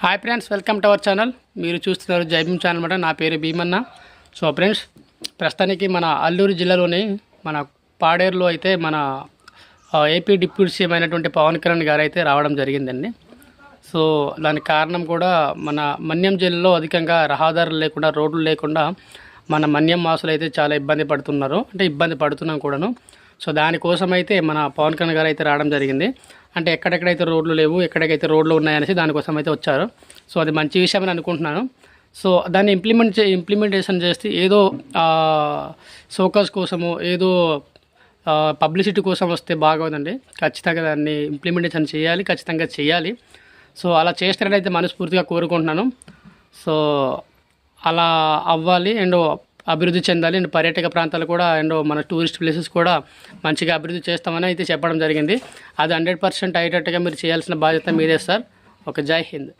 Hi friends welcome to our channel. మీరు చూస్తున్నారు Jai Bhim channel అనమాట నా పేరు భీమన్న. సో ఫ్రెండ్స్ ప్రస్తుతానికి మన అల్లూరు జిల్లాలోని మన పాడేరులో అయితే మన ఏపీ డిప్యూటీ సీఎం అయినటువంటి పవన్ కళ్యాణ్ గారు అయితే రావడం జరిగిందండి. సో దానికి కారణం కూడా మన మన్యం జిల్లాలో అధికంగా రహదారులు లేకుండా రోడ్లు లేకుండా మన మన్యం మాసులు అయితే చాలా ఇబ్బంది పడుతున్నారు. అంటే ఇబ్బంది పడుతున్నాం కూడాను. సో దానికోసం అయితే మన పవన్ కళ్యాణ్ గారు అయితే రావడం జరిగింది. అంటే ఎక్కడెక్కడైతే రోడ్లు లేవు ఎక్కడికైతే రోడ్లు ఉన్నాయనేసి దానికోసం అయితే వచ్చారు. సో అది మంచి విషయం అని అనుకుంటున్నాను. సో దాన్ని ఇంప్లిమెంట్ చే ఇంప్లిమెంటేషన్ చేస్తే ఏదో సోకస్ కోసము ఏదో పబ్లిసిటీ కోసం వస్తే బాగోదండి. ఖచ్చితంగా దాన్ని ఇంప్లిమెంటేషన్ చేయాలి ఖచ్చితంగా చేయాలి. సో అలా చేస్తారని మనస్ఫూర్తిగా కోరుకుంటున్నాను. సో అలా అవ్వాలి. అండ్ అభివృద్ధి చెందాలి. అండ్ పర్యాటక ప్రాంతాలు కూడా అండ్ మన టూరిస్ట్ ప్లేసెస్ కూడా మంచిగా అభివృద్ధి చేస్తామని అయితే చెప్పడం జరిగింది. అది హండ్రెడ్ పర్సెంట్ అయ్యేటట్టుగా మీరు చేయాల్సిన బాధ్యత మీదే సార్. ఒక జై హింద్.